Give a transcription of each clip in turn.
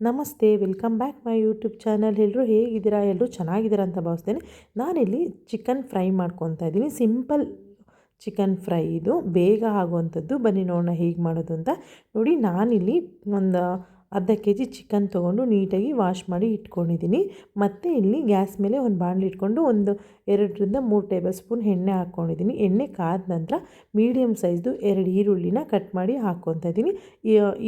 ನಮಸ್ತೆ, welcome back my YouTube channel. ಎಲ್ಲರೂ ಹೇಗಿದ್ದೀರಾ? ಎಲ್ಲರೂ ಚೆನ್ನಾಗಿದ್ದೀರಾ ಅಂತ ಭಾವಿಸ್ತೇನೆ. ನಾನಿಲ್ಲಿ ಚಿಕನ್ ಫ್ರೈ ಮಾಡ್ಕೊತಾ ಇದ್ದೀನಿ. ಸಿಂಪಲ್ ಚಿಕನ್ ಫ್ರೈ ಇದು. ಬೇಗ ಆಗುವಂಥದ್ದು. ಬನ್ನಿ ನೋಡೋಣ ಹೇಗೆ ಮಾಡೋದು ಅಂತ. ನೋಡಿ, ನಾನಿಲ್ಲಿ ಒಂದು ಅರ್ಧ ಕೆ ಜಿ ಚಿಕನ್ ತೊಗೊಂಡು ನೀಟಾಗಿ ವಾಶ್ ಮಾಡಿ ಇಟ್ಕೊಂಡಿದ್ದೀನಿ. ಮತ್ತು ಇಲ್ಲಿ ಗ್ಯಾಸ್ ಮೇಲೆ ಒಂದು ಬಾಣಲಿ ಇಟ್ಕೊಂಡು ಒಂದು ಎರಡರಿಂದ ಮೂರು ಟೇಬಲ್ ಸ್ಪೂನ್ ಎಣ್ಣೆ ಹಾಕ್ಕೊಂಡಿದ್ದೀನಿ. ಎಣ್ಣೆ ಕಾದ ನಂತರ ಮೀಡಿಯಮ್ ಸೈಜ್ದು ಎರಡು ಈರುಳ್ಳಿನ ಕಟ್ ಮಾಡಿ ಹಾಕ್ಕೊತಾ ಇದ್ದೀನಿ.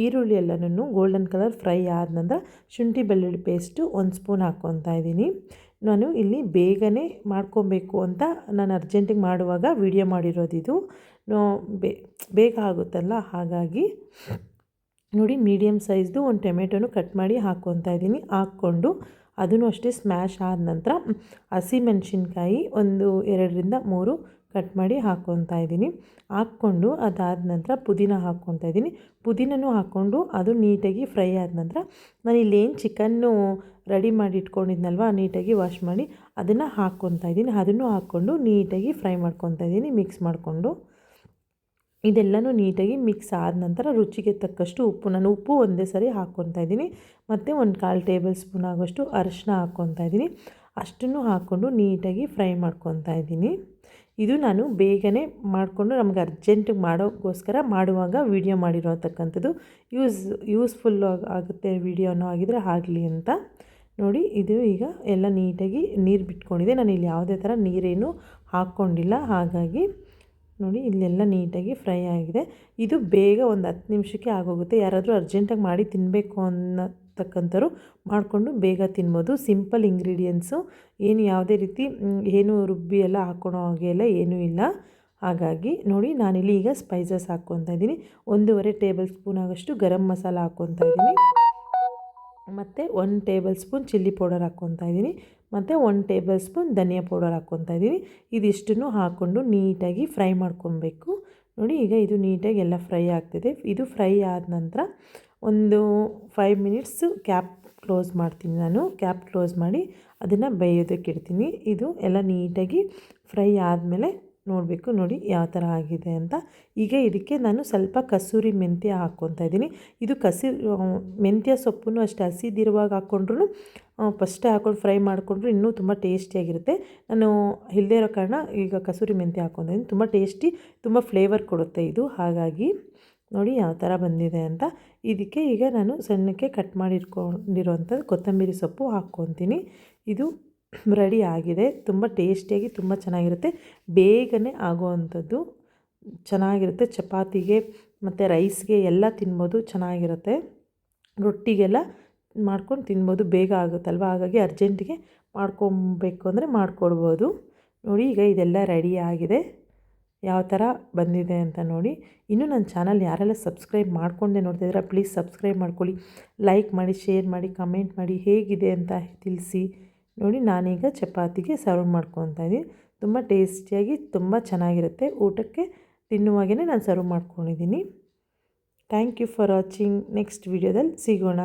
ಈರುಳ್ಳಿ ಎಲ್ಲನೂ ಗೋಲ್ಡನ್ ಕಲರ್ ಫ್ರೈ ಆದ ನಂತರ ಶುಂಠಿ ಬೆಳ್ಳುಳ್ಳಿ ಪೇಸ್ಟು ಒಂದು ಸ್ಪೂನ್ ಹಾಕ್ಕೊತಾ ಇದ್ದೀನಿ. ನಾನು ಇಲ್ಲಿ ಬೇಗನೆ ಮಾಡ್ಕೊಬೇಕು ಅಂತ ನಾನು ಅರ್ಜೆಂಟಿಗೆ ಮಾಡುವಾಗ ವಿಡಿಯೋ ಮಾಡಿರೋದಿದು. ಬೇಗ ಆಗುತ್ತಲ್ಲ ಹಾಗಾಗಿ ನೋಡಿ ಮೀಡಿಯಮ್ ಸೈಜ್ದು ಒಂದು ಟೊಮೆಟೊನು ಕಟ್ ಮಾಡಿ ಹಾಕ್ಕೊತಾ ಇದ್ದೀನಿ. ಹಾಕ್ಕೊಂಡು ಅದನ್ನು ಅಷ್ಟೇ ಸ್ಮ್ಯಾಶ್ ಆದ ನಂತರ ಹಸಿಮೆಣ್ಸಿನ್ಕಾಯಿ ಒಂದು ಎರಡರಿಂದ ಮೂರು ಕಟ್ ಮಾಡಿ ಹಾಕ್ಕೊತಾ ಇದ್ದೀನಿ. ಹಾಕ್ಕೊಂಡು ಅದಾದ ನಂತರ ಪುದೀನ ಹಾಕ್ಕೊತಾ ಇದ್ದೀನಿ. ಪುದೀನೂ ಹಾಕ್ಕೊಂಡು ಅದು ನೀಟಾಗಿ ಫ್ರೈ ಆದ ನಂತರ ನಾನು ಇಲ್ಲೇನು ಚಿಕನ್ನು ರೆಡಿ ಮಾಡಿ ಇಟ್ಕೊಂಡಿದ್ನಲ್ವ, ನೀಟಾಗಿ ವಾಶ್ ಮಾಡಿ ಅದನ್ನು ಹಾಕ್ಕೊತಾ ಇದ್ದೀನಿ. ಅದನ್ನು ಹಾಕ್ಕೊಂಡು ನೀಟಾಗಿ ಫ್ರೈ ಮಾಡ್ಕೊತಾ ಇದ್ದೀನಿ ಮಿಕ್ಸ್ ಮಾಡಿಕೊಂಡು. ಇದೆಲ್ಲನೂ ನೀಟಾಗಿ ಮಿಕ್ಸ್ ಆದ ನಂತರ ರುಚಿಗೆ ತಕ್ಕಷ್ಟು ಉಪ್ಪು ನಾನು ಉಪ್ಪು ಒಂದೇ ಸರಿ ಹಾಕ್ಕೊತಾ ಇದ್ದೀನಿ. ಮತ್ತು ಒಂದು ಕಾಲು ಟೇಬಲ್ ಸ್ಪೂನ್ ಆಗೋಷ್ಟು ಅರಿಶಿನ ಹಾಕ್ಕೊತಾ ಇದ್ದೀನಿ. ಅಷ್ಟನ್ನು ಹಾಕ್ಕೊಂಡು ನೀಟಾಗಿ ಫ್ರೈ ಮಾಡ್ಕೊತಾ ಇದ್ದೀನಿ. ಇದು ನಾನು ಬೇಗನೆ ಮಾಡಿಕೊಂಡು ನಮ್ಗೆ ಅರ್ಜೆಂಟಿಗೆ ಮಾಡೋಕ್ಕೋಸ್ಕರ ಮಾಡುವಾಗ ವೀಡಿಯೋ ಮಾಡಿರೋತಕ್ಕಂಥದ್ದು. ಯೂಸ್, ಯೂಸ್ಫುಲ್ ಆಗುತ್ತೆ ವೀಡಿಯೋನೂ ಆಗಿದ್ರೆ ಆಗಲಿ ಅಂತ. ನೋಡಿ, ಇದು ಈಗ ಎಲ್ಲ ನೀಟಾಗಿ ನೀರು ಬಿಟ್ಕೊಂಡಿದೆ. ನಾನು ಇಲ್ಲಿ ಯಾವುದೇ ಥರ ನೀರೇನು ಹಾಕ್ಕೊಂಡಿಲ್ಲ. ಹಾಗಾಗಿ ನೋಡಿ, ಇಲ್ಲೆಲ್ಲ ನೀಟಾಗಿ ಫ್ರೈ ಆಗಿದೆ. ಇದು ಬೇಗ ಒಂದು ಹತ್ತು ನಿಮಿಷಕ್ಕೆ ಆಗೋಗುತ್ತೆ. ಯಾರಾದರೂ ಅರ್ಜೆಂಟಾಗಿ ಮಾಡಿ ತಿನ್ನಬೇಕು ಅನ್ನತಕ್ಕಂಥವ್ರು ಮಾಡಿಕೊಂಡು ಬೇಗ ತಿನ್ಬೋದು. Simple ingredients. ಏನು ಯಾವುದೇ ರೀತಿ ಏನು ರುಬ್ಬಿ ಎಲ್ಲ ಹಾಕ್ಕೊಳೋ ಹಾಗೆ ಎಲ್ಲ ಏನೂ ಇಲ್ಲ. ಹಾಗಾಗಿ ನೋಡಿ, ನಾನಿಲ್ಲಿ ಈಗ ಸ್ಪೈಸಸ್ ಹಾಕ್ಕೊತಾ ಇದ್ದೀನಿ. ಒಂದೂವರೆ ಟೇಬಲ್ ಸ್ಪೂನ್ ಆಗೋಷ್ಟು ಗರಂ ಮಸಾಲ ಹಾಕ್ಕೊತಾ ಇದ್ದೀನಿ. ಮತ್ತು one table spoon chilli powder ಹಾಕ್ಕೊತಾ ಇದ್ದೀನಿ. ಮತ್ತು ಒನ್ ಟೇಬಲ್ ಸ್ಪೂನ್ ಧನಿಯಾ ಪೌಡರ್ ಹಾಕ್ಕೊತಾ ಇದ್ದೀನಿ. ಇದಿಷ್ಟನ್ನು ಹಾಕ್ಕೊಂಡು ನೀಟಾಗಿ ಫ್ರೈ ಮಾಡ್ಕೊಬೇಕು. ನೋಡಿ, ಈಗ ಇದು ನೀಟಾಗಿ ಎಲ್ಲ ಫ್ರೈ ಆಗ್ತಿದೆ. ಇದು ಫ್ರೈ ಆದ ನಂತರ ಒಂದು ಫೈವ್ ಮಿನಿಟ್ಸು ಕ್ಯಾಪ್ ಕ್ಲೋಸ್ ಮಾಡ್ತೀನಿ ನಾನು. ಕ್ಯಾಪ್ ಕ್ಲೋಸ್ ಮಾಡಿ ಅದನ್ನು ಬೇಯೋದಕ್ಕೆ ಇಡ್ತೀನಿ. ಇದು ಎಲ್ಲ ನೀಟಾಗಿ ಫ್ರೈ ಆದಮೇಲೆ ನೋಡಬೇಕು, ನೋಡಿ ಯಾವ ಥರ ಆಗಿದೆ ಅಂತ. ಈಗ ಇದಕ್ಕೆ ನಾನು ಸ್ವಲ್ಪ ಕಸೂರಿ ಮೆಂತ್ಯ ಹಾಕ್ಕೊತಾ ಇದ್ದೀನಿ. ಇದು ಕಸಿ ಮೆಂತ್ಯ ಸೊಪ್ಪನ್ನು ಅಷ್ಟೇ ಹಸಿದಿರುವಾಗ ಹಾಕ್ಕೊಂಡ್ರು ಫಸ್ಟೇ ಹಾಕೊಂಡು ಫ್ರೈ ಮಾಡಿಕೊಂಡ್ರು ಇನ್ನೂ ತುಂಬ ಟೇಸ್ಟಿಯಾಗಿರುತ್ತೆ. ನಾನು ಇಲ್ಲದೇ ಇರೋ ಕಾರಣ ಈಗ ಕಸೂರಿ ಮೆಂತ್ಯ ಹಾಕ್ಕೊತಿದ್ದೀನಿ ತುಂಬ ಟೇಸ್ಟಿ, ತುಂಬ ಫ್ಲೇವರ್ ಕೊಡುತ್ತೆ ಇದು. ಹಾಗಾಗಿ ನೋಡಿ ಯಾವ ಥರ ಬಂದಿದೆ ಅಂತ. ಇದಕ್ಕೆ ಈಗ ನಾನು ಸಣ್ಣಕ್ಕೆ ಕಟ್ ಮಾಡಿಟ್ಕೊಂಡಿರೋವಂಥದ್ದು ಕೊತ್ತಂಬರಿ ಸೊಪ್ಪು ಹಾಕ್ಕೊತೀನಿ. ಇದು ರೆಡಿ ಆಗಿದೆ. ತುಂಬ ಟೇಸ್ಟಿಯಾಗಿ ತುಂಬ ಚೆನ್ನಾಗಿರುತ್ತೆ. ಬೇಗನೆ ಆಗುವಂಥದ್ದು ಚೆನ್ನಾಗಿರುತ್ತೆ. ಚಪಾತಿಗೆ ಮತ್ತು ರೈಸ್ಗೆ ಎಲ್ಲ ತಿನ್ಬೋದು, ಚೆನ್ನಾಗಿರುತ್ತೆ. ರೊಟ್ಟಿಗೆಲ್ಲ ಮಾಡ್ಕೊಂಡು ತಿನ್ಬೋದು, ಬೇಗ ಆಗುತ್ತಲ್ವ? ಹಾಗಾಗಿ ಅರ್ಜೆಂಟಿಗೆ ಮಾಡ್ಕೊಬೇಕು ಅಂದರೆ ಮಾಡಿಕೊಡ್ಬೋದು. ನೋಡಿ, ಈಗ ಇದೆಲ್ಲ ರೆಡಿ ಆಗಿದೆ. ಯಾವ ಥರ ಬಂದಿದೆ ಅಂತ ನೋಡಿ. ಇನ್ನೂ ನನ್ನ ಚಾನಲ್ ಯಾರೆಲ್ಲ ಸಬ್ಸ್ಕ್ರೈಬ್ ಮಾಡ್ಕೊಂಡೆ ನೋಡ್ತಿದ್ದೀರಾ ಪ್ಲೀಸ್ ಸಬ್ಸ್ಕ್ರೈಬ್ ಮಾಡ್ಕೊಳ್ಳಿ. ಲೈಕ್ ಮಾಡಿ, ಶೇರ್ ಮಾಡಿ, ಕಮೆಂಟ್ ಮಾಡಿ ಹೇಗಿದೆ ಅಂತ ತಿಳಿಸಿ. ನೋಡಿ ನಾನೀಗ ಚಪಾತಿಗೆ ಸರ್ವ್ ಮಾಡ್ಕೊತಾ ಇದ್ದೀನಿ. ತುಂಬ ಟೇಸ್ಟಿಯಾಗಿ ತುಂಬ ಚೆನ್ನಾಗಿರುತ್ತೆ. ಊಟಕ್ಕೆ ತಿನ್ನುವಾಗೇ ನಾನು ಸರ್ವ್ ಮಾಡ್ಕೊಂಡಿದ್ದೀನಿ. Thank you for watching next ವೀಡಿಯೋದಲ್ಲಿ ಸಿಗೋಣ.